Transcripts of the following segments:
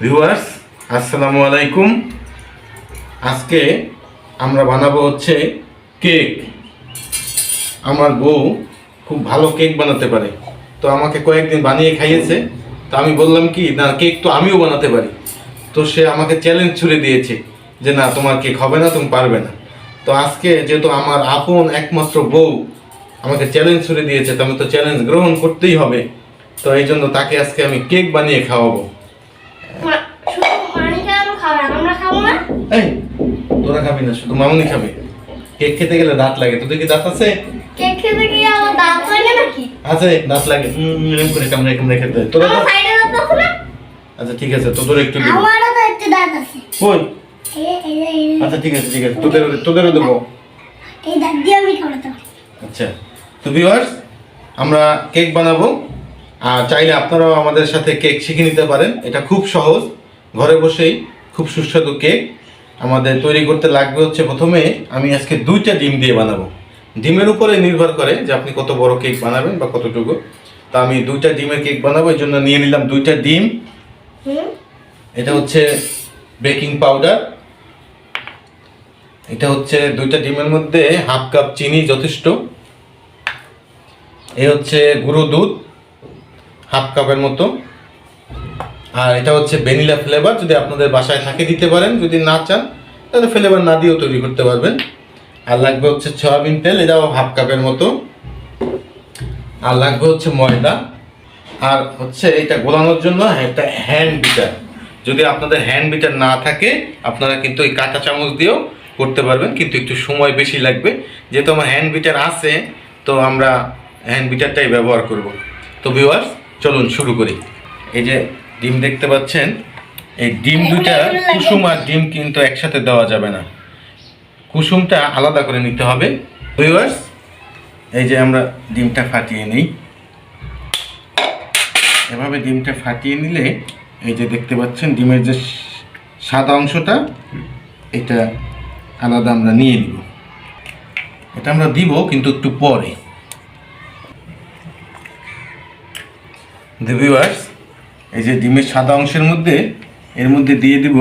Viewers, আসসালামু আলাইকুম। আজকে আমরা বানাবো হচ্ছে কেক। আমার বউ খুব ভালো কেক বানাতে পারে। তো আমাকে কয়েকদিন বানিয়ে খাইয়েছে। তো আমি বললাম কি, না, কেক তো আমিও বানাতে পারি। তো সে আমাকে চ্যালেঞ্জ ছুড়ে দিয়েছে যে, না, তোমার কেক হবে না, তুমি পারবে না। তো আজকে যেহেতু আমার আপন একমাত্র বউ আমাকে চ্যালেঞ্জ ছুড়ে দিয়েছে, তো আমি তো চ্যালেঞ্জ গ্রহণ করতেই হবে। তো এই জন্য তাকে আজকে আমি কেক বানিয়ে খাওয়াবো মা- শুধু পানি কেন খাবে আমরা খাব না এই তোরা খাবি না শুধু মামুনি খাবে। কেক খেতে গেলে দাঁত লাগে তোদের কি দাঁত আছে? কেক খেতে গিয়ে আমার দাঁত নাকি? আছে দাঁত লাগে। উম, এরকম করে কামড়ে কামড়ে খেতে। তোরা আমার সাইডে দাঁত আছে না? আচ্ছা ঠিক আছে তোদের একটু দিব। আমারও তো দাঁত আছে। আচ্ছা ঠিক আছে ঠিক আছে তোদের তোদেরও দেবো। এই দাঁত দিয়ে আমি খাওয়াতে আচ্ছা তো ভিউয়ার্স আমরা কেক বানাবো। আর চাইলে আপনারাও আমাদের সাথে কেক শিখে নিতে পারেন। এটা খুব সহজ ঘরে বসেই। খুব সুস্বাদু কেক। আমাদের তৈরি করতে লাগবে হচ্ছে প্রথমে আমি আজকে দুইটা ডিম দিয়ে বানাবো। ডিমের উপরে নির্ভর করে যে আপনি কত বড় কেক বানাবেন বা কতটুকু। তা আমি দুইটা ডিমের কেক বানাবো এই জন্য নিয়ে নিলাম দুইটা ডিম। এটা হচ্ছে বেকিং পাউডার। এটা হচ্ছে দুইটা ডিমের মধ্যে হাফ কাপ চিনি যথেষ্ট। এ হচ্ছে গুঁড়ো দুধ হাফ কাপের মতো। আর এটা হচ্ছে ভ্যানিলা ফ্লেভার, যদি আপনাদের বাসায় থাকে দিতে পারেন, যদি না চান, তাহলে ফ্লেভার না দিয়েও তৈরি করতে পারবেন। আর লাগবে হচ্ছে সয়াবিন তেল, এটাও হাফ কাপের মতো। আর লাগবে হচ্ছে ময়দা। আর হচ্ছে এটা গোলানোর জন্য একটা হ্যান্ড বিটার যদি আপনাদের হ্যান্ড বিটার না থাকে, আপনারা কিন্তু এই কাঁচা চামচ দিয়েও করতে পারবেন, কিন্তু একটু সময় বেশি লাগবে। যেহেতু আমার হ্যান্ড বিটার আছে, তো আমরা হ্যান্ড বিটারটাই ব্যবহার করব। তো ভিউয়ার্স চলুন শুরু করি। এই যে ডিম দেখতে পাচ্ছেন? এই ডিম দুটা কুসুম আর ডিম কিন্তু একসাথে দেওয়া যাবে না। কুসুমটা আলাদা করে নিতে হবে। ভিউয়ার্স এই যে আমরা ডিমটা ফাটিয়ে নিই। এভাবে ডিমটা ফাটিয়ে নিলে এই যে দেখতে পাচ্ছেন ডিমের যে সাদা অংশটা এটা আলাদা আমরা নিয়ে নিব। এটা আমরা দিব কিন্তু একটু পরে। ভিউয়ার্স এই যে ডিমের সাদা অংশের মধ্যে এর মধ্যে দিয়ে দিব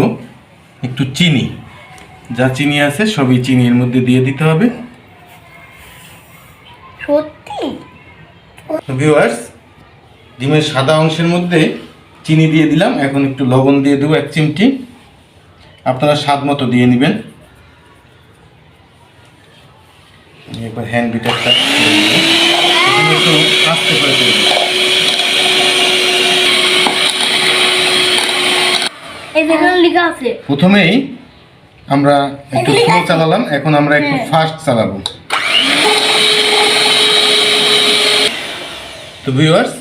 একটু চিনি। যা চিনি আছে সবই চিনি এর মধ্যে দিয়ে দিতে হবে। সত্যি? ভিউয়ার্স ডিমের সাদা অংশের মধ্যে চিনি দিয়ে দিলাম। এখন একটু লবণ দিয়ে দেবো এক চিমটি। আপনারা স্বাদ মতো দিয়ে নেবেন। এবার হ্যান্ড বিটারটা আস্তে করে দেখুন লেখা আছে। প্রথমেই আমরা একটু স্লো চালালাম এখন আমরা একটু ফাস্ট চালাবো। তো ভিউয়ার্স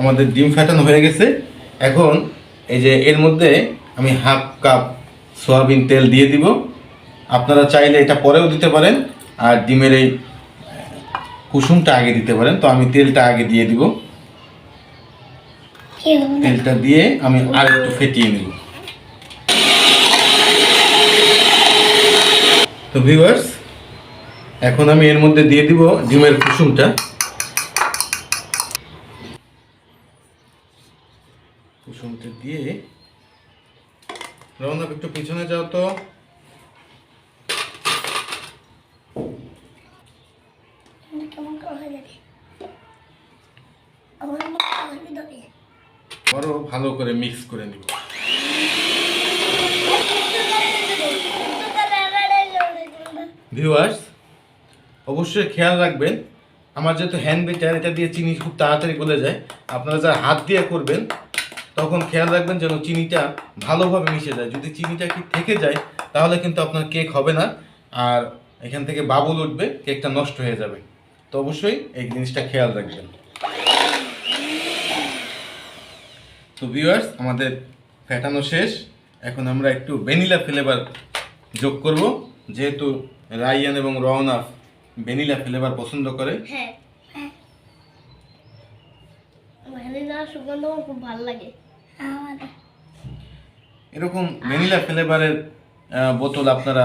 আমাদের ডিম ফাটানো হয়ে গেছে। এখন এই যে এর মধ্যে আমি হাফ কাপ সয়াবিন তেল দিয়ে দিব। আপনারা চাইলে এটা পরেও দিতে পারেন আর ডিমের এই কুসুমটা আগে দিতে পারেন। তো আমি তেলটা আগে দিয়ে দিব। তেলটা দিয়ে আমি আর একটু ফেটিয়ে নেব। তো ভিউয়ার্স এখন আমি এর মধ্যে দিয়ে দিব ডিমের কুসুমটা। কুসুমটা দিয়ে রওনা একটু পিছনে যাও তো। আরও ভালো করে মিক্স করে নিব। ভিউয়ার্স অবশ্যই খেয়াল রাখবেন, আমার যেহেতু হ্যান্ড বিটার এটা দিয়ে চিনি খুব তাড়াতাড়ি গলে যায়, আপনারা যারা হাত দিয়ে করবেন, তখন খেয়াল রাখবেন যেন চিনিটা ভালোভাবে মিশে যায়। যদি চিনিটা কি থেকে যায়, তাহলে কিন্তু আপনার কেক হবে না, আর এখান থেকে বাবুল উঠবে কেকটা নষ্ট হয়ে যাবে। তো অবশ্যই এই জিনিসটা খেয়াল রাখবেন। তো ভিউয়ার্স আমাদের ফেটানো শেষ। এখন আমরা একটু ভ্যানিলা ফ্লেভার যোগ করব, যেহেতু রাইয়ান এবং রওনা ভ্যানিলা ফ্লেভার পছন্দ করে। হ্যাঁ হ্যাঁ। ভ্যানিলা সুগন্ধ আমার খুব ভালো লাগে। এরকম ভ্যানিলা ফ্লেভারের বোতল আপনারা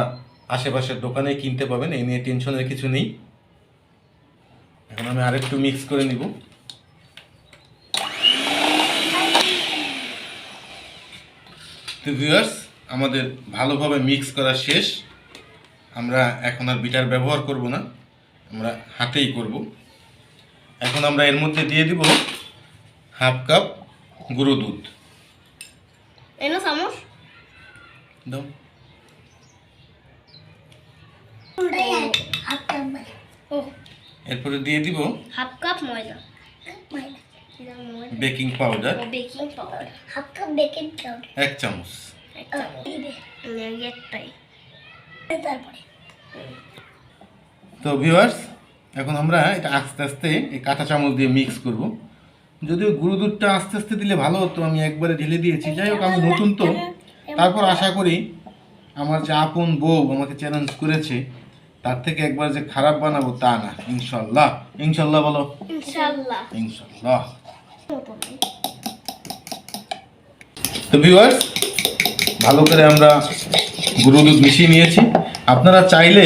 আশেপাশের দোকানে কিনতে পাবেন এই নিয়ে টেনশনের কিছু নেই। এখন আমি আরেকটু মিক্স করে নিব। তো ভিউয়ার্স আমাদের ভালোভাবে মিক্স করা শেষ। আমরা এখন আর বিটার ব্যবহার করব না আমরা হাতেই করব। এখন আমরা এর মধ্যে দিয়ে দিব হাফ কাপ গুঁড়ো দুধ। এনো চামচ। দাও। ও এরপরে দিয়ে দিব হাফ কাপ ময়দা। Baking powder. Baking powder. Half cup baking powder. এক চামচ। এক চামচ। একটাই। তারপরে তো ভিউয়ার্স এখন আমরা এটা আস্তে আস্তে এই কাঁচা চামচ দিয়ে মিক্স করব। যদিও গুঁড়ো দুধটা আস্তে আস্তে দিলে ভালো হতো আমি একবারে ঢেলে দিয়েছি। যাই হোক আমি নতুন তো। তারপর আশা করি আমার যে আপন বউ আমাকে চ্যালেঞ্জ করেছে তার থেকে একবার যে খারাপ বানাবো তা না। ইনশাল্লাহ। ইনশাল্লাহ বলো। ইনশাল্লাহ। তো ভিউয়ার্স ভালো করে আমরা গুঁড়ো দুধ মিশিয়ে নিয়েছি। আপনারা চাইলে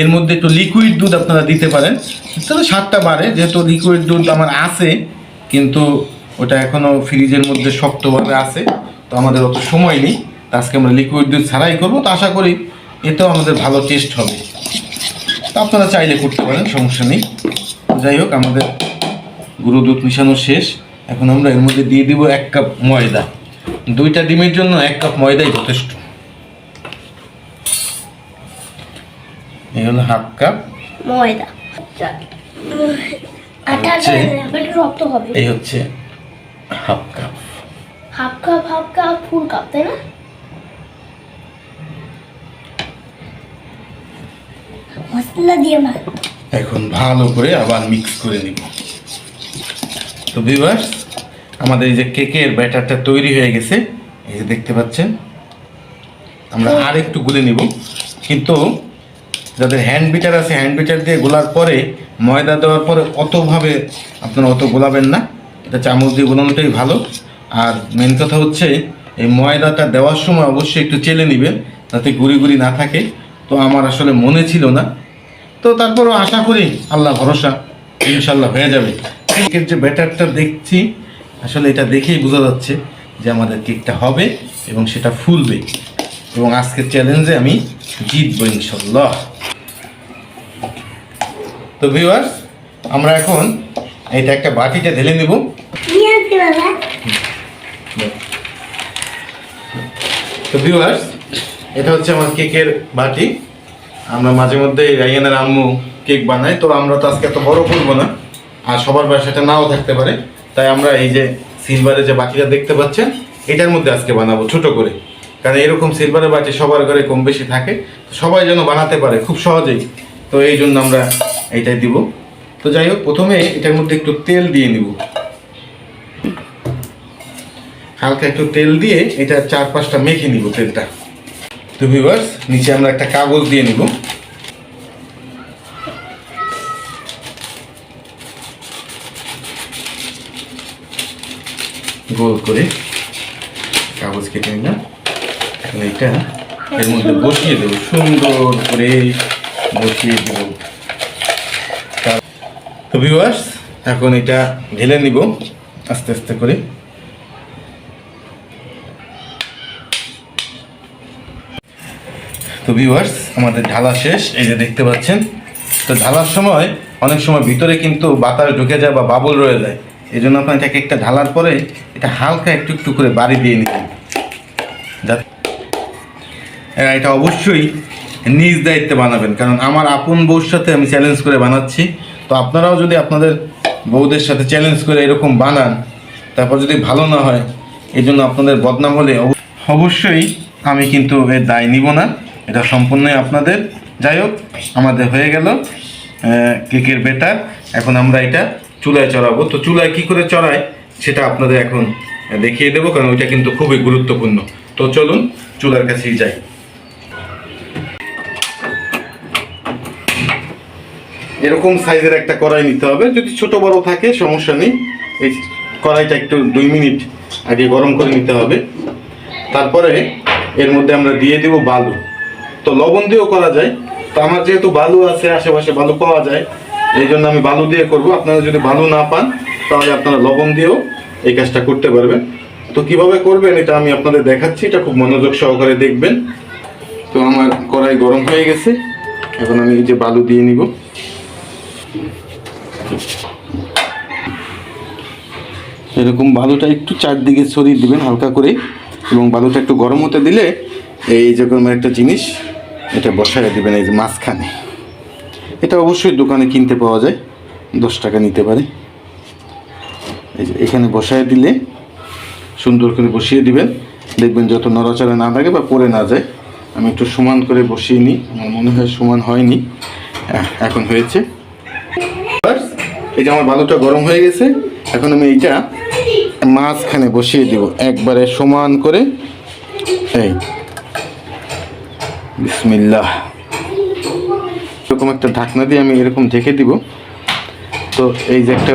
এর মধ্যে একটু লিকুইড দুধ আপনারা দিতে পারেন। তাহলে স্বাদটা বাড়ে, যেহেতু লিকুইড দুধ আমার আছে, কিন্তু ওটা এখনও ফ্রিজের মধ্যে শক্তভাবে আছে, তো আমাদের অত সময় নেই। আজকে আমরা লিকুইড দুধ ছাড়াই করব, তো আশা করি এতেও আমাদের ভালো টেস্ট হবে। তো আপনারা চাইলে করতে পারেন, সমস্যা নেই। যাই হোক, আমাদের গুঁড়ো দুধ মিশানো শেষ। এখন আমরা এর মধ্যে দিয়ে দিব এক কাপ ময়দা। দুইটা ডিমের জন্য এক কাপ ময়দাই যথেষ্ট। এই হলো হাফ কাপ। ময়দা। আটা হচ্ছে একটু রক্ত হবে। এই হচ্ছে half cup. Half cup half cup full cup তাই না? মশলা দিয়ে এখন ভালো করে আবার মিক্স করে নিব। তো ভিভার্স আমাদের এই যে কেকের ব্যাটারটা তৈরি হয়ে গেছে এই যে দেখতে পাচ্ছেন আমরা আর একটু গুলে নিব। কিন্তু যাদের হ্যান্ড বিটার আছে হ্যান্ড বিটার দিয়ে গোলার পরে ময়দা দেওয়ার পরে অতভাবে আপনারা অত গোলাবেন না। এটা চামচ দিয়ে গোলানোটাই ভালো। আর মেন কথা হচ্ছে, এই ময়দাটা দেওয়ার সময় অবশ্যই একটু চেলে নেবেন, যাতে গুড়ি গুড়ি না থাকে। তো আমার আসলে মনে ছিল না। তো তারপরও আশা করি আল্লাহ ভরসা ইনশাল্লাহ হয়ে যাবে। কেকের যে ব্যাটারটা দেখছি, আসলে এটা দেখেই বোঝা যাচ্ছে যে আমাদের কেকটা হবে এবং সেটা ফুলবে। এবং আজকের চ্যালেঞ্জে আমি জিতবো ইনশাল্লাহ তো ভিউয়ার্স আমরা এখন এটা একটা বাটিতে ঢেলে নেব। তো ভিউয়ার্স এটা হচ্ছে আমার কেকের বাটি। আমরা মাঝে মধ্যে রাইয়ানের আম্মু কেক বানাই, তো আমরা তো আজকে এত বড় করব না, আর সবার বাসাটা নাও থাকতে পারে। তাই আমরা এই যে সিলভারের যে বাটিটা দেখতে পাচ্ছেন, এটার মধ্যে আজকে বানাবো ছোট করে। কারণ এরকম সিলভারের বাটি সবার ঘরে কম বেশি থাকে সবাই যেন বানাতে পারে, খুব সহজেই। তো এই জন্য আমরা এইটাই দিব। তো যাই হোক, প্রথমে এটার মধ্যে একটু তেল দিয়ে নিব। হালকা একটু তেল দিয়ে এটা চার পাঁচটা মেখে নিব তেলটা। তো ভিউয়ার্স নিচে আমরা একটা কাগজ দিয়ে নিব। গোল করে কাগজ কেটে নিলাম। এখন এটা এর মধ্যে বসিয়ে দেবো। সুন্দর করে বসিয়ে দেব। তো ভিউয়ার্স এখন এটা ঢেলে নিব আস্তে আস্তে করে। তো ভিউয়ার্স আমাদের ঢালা শেষ এই যে দেখতে পাচ্ছেন। তো ঢালার সময় অনেক সময় ভিতরে কিন্তু বাতাস ঢুকে যায় বা বাবল রয়ে যায়। এই জন্য আপনার এটাকে একটা ঢালার পরে এটা হালকা একটু একটু করে বাড়ি দিয়ে যাতে হ্যাঁ, এটা অবশ্যই নিজ দায়িত্বে বানাবেন কারণ আমার আপন বউর সাথে আমি চ্যালেঞ্জ করে বানাচ্ছি। তো আপনারাও যদি আপনাদের বউদের সাথে চ্যালেঞ্জ করে এরকম বানান, তারপর যদি ভালো না হয়, এই জন্য আপনাদের বদনাম হলে অব- অবশ্যই আমি কিন্তু এর দায় নিব না। এটা সম্পূর্ণই আপনাদের। যাই হোক, আমাদের হয়ে গেল কেকের বেটার এখন আমরা এটা চুলায় চড়াবো। তো চুলায় কি করে চড়ায়, সেটা আপনাদের এখন দেখিয়ে দেবো, কারণ ওইটা কিন্তু খুবই গুরুত্বপূর্ণ। তো চলুন, চুলার কাছেই যাই। এরকম সাইজের একটা কড়াই নিতে হবে। যদি ছোট বড় থাকে, সমস্যা নেই। এই কড়াইটা একটু দুই মিনিট আগে গরম করে নিতে হবে। তারপরে এর মধ্যে আমরা দিয়ে দিব বালু। তো লবণ দিয়েও করা যায়। তো আমার যেহেতু বালু আছে, আশেপাশে বালু পাওয়া যায়, এই জন্য আমি বালু দিয়ে করব। আপনারা যদি বালু না পান, তাহলে আপনারা লবণ দিয়েও এই কাজটা করতে পারবেন। তো কীভাবে করবেন, এটা আমি আপনাদের দেখাচ্ছি। এটা খুব মনোযোগ সহকারে দেখবেন। তো আমার কড়াই গরম হয়ে গেছে। এখন আমি এই যে বালু দিয়ে নিব। এরকম বালুটা একটু চারদিকে ছড়িয়ে দিবেন হালকা করে, এবং বালুটা একটু গরম হতে দিলে এই যে কোনো একটা জিনিস এটা বসায় দিবেন, এই যে মাঝখানে। এটা অবশ্যই দোকানে কিনতে পাওয়া যায়, দশ টাকা নিতে পারে। এই যে এখানে বসায় দিলে সুন্দর করে বসিয়ে দিবেন। দেখবেন যত নড়াচড়া না থাকে বা পড়ে না যায়। আমি একটু সমান করে বসিয়ে নিই, আমার মনে হয় সমান হয়নি। এখন হয়েছে। এই যে আমার বালুটা গরম হয়ে গেছে, এখন আমি এইটা মাঝখানে বসিয়ে দিব, একবারে সমান করে। এই। বিসমিল্লাহ। এরকম একটা ঢাকনা দিয়ে আমি এরকম ঢেকে দিব। তো এই যে একটা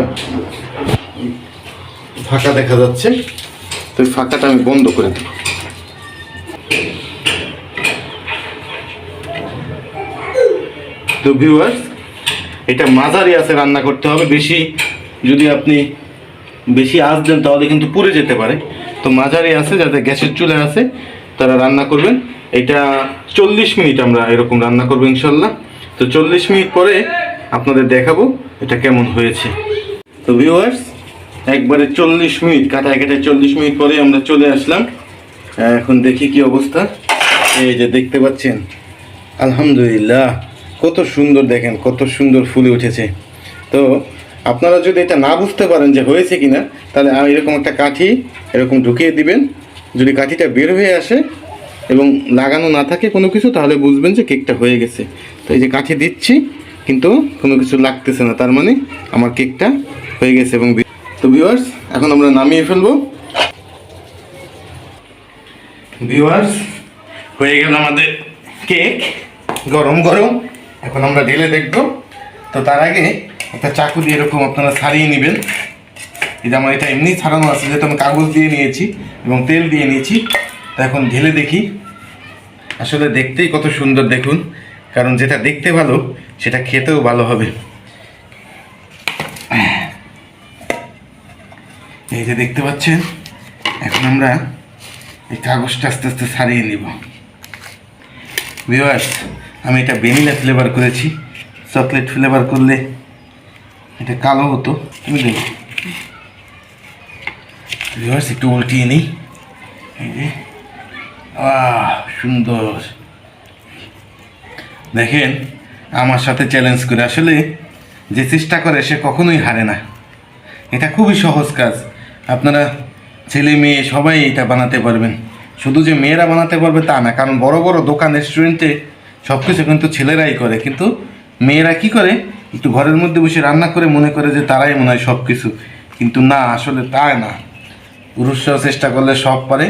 ফাঁকা দেখা যাচ্ছে, তো এই ফাঁকাটা আমি বন্ধ করে দেব। তো ভিউয়ার্স এটা মাঝারি আছে, রান্না করতে হবে। বেশি যদি আপনি বেশি আঁচ দেন, তাহলে কিন্তু পুড়ে যেতে পারে। তো মাঝারি আছে, যাতে গ্যাসের চুলে আছে, তারা রান্না করবেন। এটা চল্লিশ মিনিট আমরা এরকম রান্না করব ইনশাল্লাহ। তো চল্লিশ মিনিট পরে আপনাদের দেখাবো এটা কেমন হয়েছে। তো ভিউয়ার্স একবারে চল্লিশ মিনিট, কাটায় কাটায় চল্লিশ মিনিট পরে আমরা চলে আসলাম। এখন দেখি কি অবস্থা। এই যে দেখতে পাচ্ছেন, আলহামদুলিল্লাহ। কত সুন্দর দেখেন, কত সুন্দর ফুলে উঠেছে। তো আপনারা যদি এটা না বুঝতে পারেন যে হয়েছে কি না তাহলে এরকম একটা কাঠি এরকম ঢুকিয়ে দিবেন। যদি কাঠিটা বের হয়ে আসে এবং লাগানো না থাকে কোনো কিছু, তাহলে বুঝবেন যে কেকটা হয়ে গেছে। তো এই যে কাঠি দিচ্ছি, কিন্তু কোনো কিছু লাগতেছে না। তার মানে আমার কেকটা হয়ে গেছে এবং তো ভিউয়ার্স এখন আমরা নামিয়ে ফেলব। ভিউয়ার্স হয়ে গেল আমাদের কেক। গরম গরম। এখন আমরা ঢেলে দেখব। তো তার আগে একটা চাকু দিয়ে এরকম আপনারা ছাড়িয়ে নেবেন। এই যে আমার এটা এমনি ছাড়ানো আছে, যেহেতু আমি কাগজ দিয়ে নিয়েছি এবং তেল দিয়ে নিয়েছি, তা এখন ঢেলে দেখি। আসলে দেখতেই কত সুন্দর দেখুন, কারণ যেটা দেখতে ভালো, সেটা খেতেও ভালো হবে। এই যে দেখতে পাচ্ছেন, এখন আমরা এই কাগজটা আস্তে আস্তে ছাড়িয়ে নিব। ভিউয়ার্স আমি এটা ভ্যানিলা ফ্লেভার করেছি চকলেট ফ্লেভার করলে এটা কালো হতো তুমি একটু উল্টিয়ে নিই। সুন্দর। দেখেন, আমার সাথে চ্যালেঞ্জ করে। আসলে যে চেষ্টা করে, সে কখনোই হারে না। এটা খুবই সহজ কাজ। আপনারা ছেলে মেয়ে সবাই এটা বানাতে পারবেন। শুধু যে মেয়েরা বানাতে পারবে তা না, কারণ বড় বড় দোকান রেস্টুরেন্টে সব কিছু কিন্তু ছেলেরাই করে, কিন্তু মেয়েরা কি করে? একটু ঘরের মধ্যে বসে রান্না করে মনে করে যে তারাই মনে হয় সব কিছু কিন্তু না, আসলে তাই না। পুরুষরাও চেষ্টা করলে সব পারে।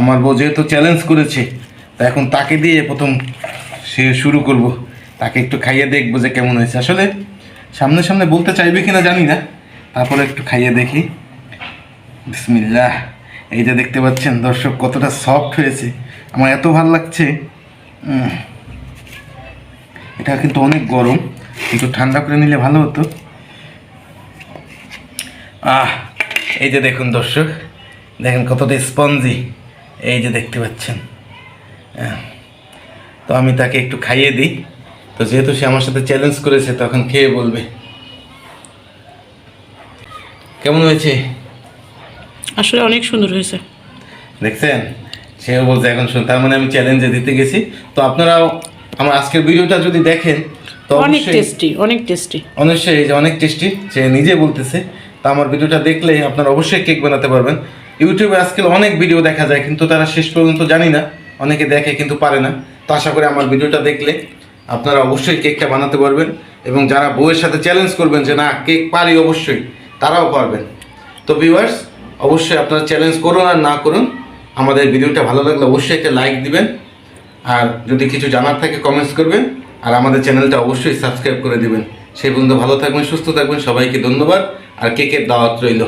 আমার বউ যেহেতু চ্যালেঞ্জ করেছে, তা এখন তাকে দিয়ে প্রথম সে শুরু করব। তাকে একটু খাইয়ে দেখব যে কেমন হয়েছে। আসলে সামনে সামনে বলতে চাইবে কিনা জানি না। তারপরে একটু খাইয়ে দেখি। বিসমিল্লাহ, এই যে দেখতে পাচ্ছেন দর্শক কতটা সফট হয়েছে। আমার এত ভালো লাগছে। এটা কিন্তু অনেক গরম। একটু ঠান্ডা করে নিলে ভালো হতো। আহ এই যে দেখুন দর্শক দেখেন কতটা স্পঞ্জি। এই যে দেখতে পাচ্ছেন। আহ, তো আমি তাকে একটু খাইয়ে দিই। তো যেহেতু সে আমার সাথে চ্যালেঞ্জ করেছে তখন খেয়ে বলবে। কেমন হয়েছে? আসলে অনেক সুন্দর হয়েছে। দেখছেন? সেও বলছে এখন শুন তার মানে আমি চ্যালেঞ্জে দিতে গেছি। তো আপনারাও আমার আজকের ভিডিওটা যদি দেখেন তো অনেক টেস্টি অনেক টেস্টি অবশ্যই এই যে অনেক টেস্টি সে নিজে বলতেছে। তা আমার ভিডিওটা দেখলে আপনারা অবশ্যই কেক বানাতে পারবেন। ইউটিউবে আজকাল অনেক ভিডিও দেখা যায় কিন্তু তারা শেষ পর্যন্ত জানি না অনেকে দেখে কিন্তু পারে না। তো আশা করি আমার ভিডিওটা দেখলে আপনারা অবশ্যই কেকটা বানাতে পারবেন এবং যারা বউয়ের সাথে চ্যালেঞ্জ করবেন যে না কেক পারি অবশ্যই তারাও পারবেন। তো ভিউয়ার্স অবশ্যই আপনারা চ্যালেঞ্জ করুন আর না করুন। আমাদের ভিডিওটা ভালো লাগলে অবশ্যই একটা লাইক দিবেন। আর যদি কিছু জানার থাকে কমেন্টস করবেন, আর আমাদের চ্যানেলটা অবশ্যই সাবস্ক্রাইব করে দেবেন। সেই বন্ধু ভালো থাকবেন, সুস্থ থাকবেন, সবাইকে ধন্যবাদ। আর কেকের দাওয়াত রইল?